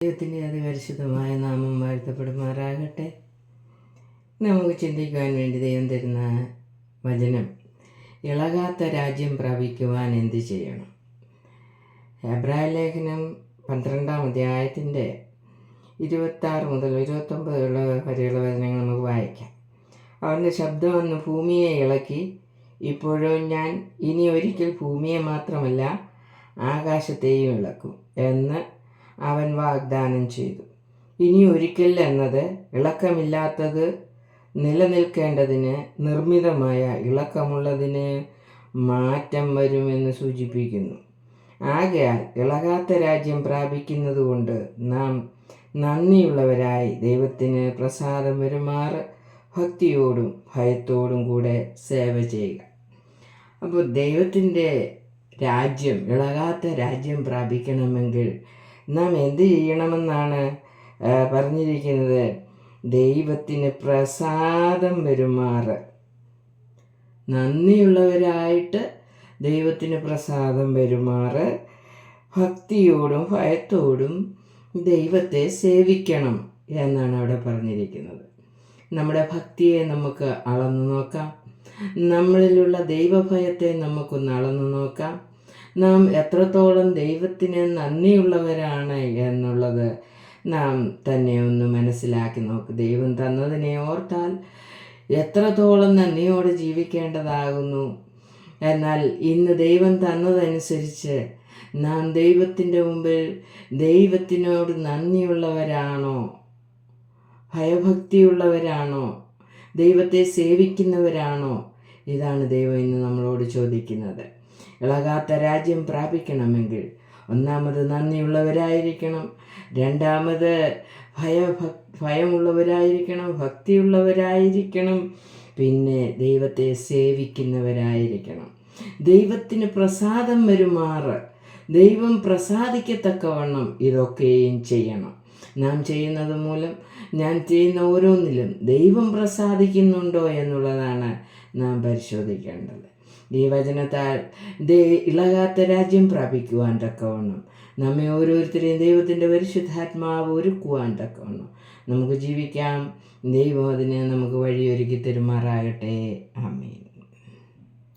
ദൈവത്തിന്റെ അതിപരിശുദ്ധമായ നാമം വാഴ്ത്തപ്പെടുമാറാകട്ടെ. നമുക്ക് ചിന്തിക്കുവാൻ വേണ്ടി ദൈവം തരുന്ന വചനം ഇളകാത്ത രാജ്യം പ്രാപിക്കുവാൻ എന്ത് ചെയ്യണം? എബ്രായ ലേഖനം പന്ത്രണ്ടാം അധ്യായത്തിന്റെ ഇരുപത്താറ് മുതൽ ഇരുപത്തൊമ്പതുള്ള വരെയുള്ള വചനങ്ങൾ നമുക്ക് വായിക്കാം. അവന്റെ ശബ്ദം വന്ന് ഭൂമിയെ ഇളക്കി. ഇപ്പോഴും ഞാൻ ഇനി ഒരിക്കൽ ഭൂമിയെ മാത്രമല്ല ആകാശത്തെയും ഇളക്കും എന്ന് അവൻ വാഗ്ദാനം ചെയ്തു. ഇനി ഒരിക്കൽ എന്നത് ഇളക്കമില്ലാത്തത് നിലനിൽക്കേണ്ടതിന് നിർമ്മിതമായ ഇളക്കമുള്ളതിന് മാറ്റം വരുമെന്ന് സൂചിപ്പിക്കുന്നു. ആകയാൽ ഇളകാത്ത രാജ്യം പ്രാപിക്കുന്നതുകൊണ്ട് നാം നന്ദിയുള്ളവരായി ദൈവത്തിന് പ്രസാദം വരുമാർ ഭക്തിയോടും ഭയത്തോടും കൂടെ സേവ ചെയ്യുക. അപ്പോൾ ദൈവത്തിന്റെ രാജ്യം ഇളകാത്ത രാജ്യം പ്രാപിക്കണമെങ്കിൽ നാം എന്ത് ചെയ്യണമെന്നാണ് പറഞ്ഞിരിക്കുന്നത്? ദൈവത്തിന് പ്രസാദം വരുമാറ്. നന്ദിയുള്ളവരായിട്ട് ദൈവത്തിന് പ്രസാദം വരുമാറ്. ഭക്തിയോടും ഭയത്തോടും ദൈവത്തെ സേവിക്കണം എന്നാണ് അവിടെ പറഞ്ഞിരിക്കുന്നത്. നമ്മുടെ ഭക്തിയെ നമുക്ക് അളന്നു നോക്കാം. നമ്മളിലുള്ള ദൈവഭയത്തെ നമുക്കൊന്ന് അളന്നു നോക്കാം. നാം എത്രത്തോളം ദൈവത്തിന് നന്ദിയുള്ളവരാണ് എന്നുള്ളത് നാം തന്നെ ഒന്ന് മനസ്സിലാക്കി നോക്ക്. ദൈവം തന്നതിനെ ഓർത്താൽ എത്രത്തോളം നന്ദിയോട് ജീവിക്കേണ്ടതാകുന്നു. എന്നാൽ ഇന്ന് ദൈവം തന്നതനുസരിച്ച് നാം ദൈവത്തിന്റെ മുമ്പിൽ ദൈവത്തിനോട് നന്ദിയുള്ളവരാണോ? ഭയഭക്തിയുള്ളവരാണോ? ദൈവത്തെ സേവിക്കുന്നവരാണോ? ഇതാണ് ദൈവം ഇന്ന് നമ്മളോട് ചോദിക്കുന്നത്. ഇളകാത്ത രാജ്യം പ്രാപിക്കണമെങ്കിൽ ഒന്നാമത് നന്ദിയുള്ളവരായിരിക്കണം. രണ്ടാമത് ഭയ ഭയമുള്ളവരായിരിക്കണം ഭക്തിയുള്ളവരായിരിക്കണം. പിന്നെ ദൈവത്തെ സേവിക്കുന്നവരായിരിക്കണം. ദൈവത്തിന് പ്രസാദം വരുമാറ്. ദൈവം പ്രസാദിക്കത്തക്കവണ്ണം ഇതൊക്കെയും ചെയ്യണം. നാം ചെയ്യുന്നത് മൂലം ഞാൻ ചെയ്യുന്ന ഓരോന്നിലും ദൈവം പ്രസാദിക്കുന്നുണ്ടോ എന്നുള്ളതാണ് നാം പരിശോധിക്കേണ്ടത്. ഈ വചനത്താൽ ദേ ഇളകാത്ത രാജ്യം പ്രാപിക്കുവാൻ തക്കവണ്ണം. നമ്മെ ഓരോരുത്തരെയും ദൈവത്തിന്റെ പരിശുദ്ധാത്മാവ് ഒരുക്കുവാൻ തക്കവണ്ണം. നമുക്ക് ജീവിക്കാം. ദൈവം അതിനെ നമുക്ക് വഴിയൊരുക്കി തരുമാറാകട്ടെ. ആമീൻ.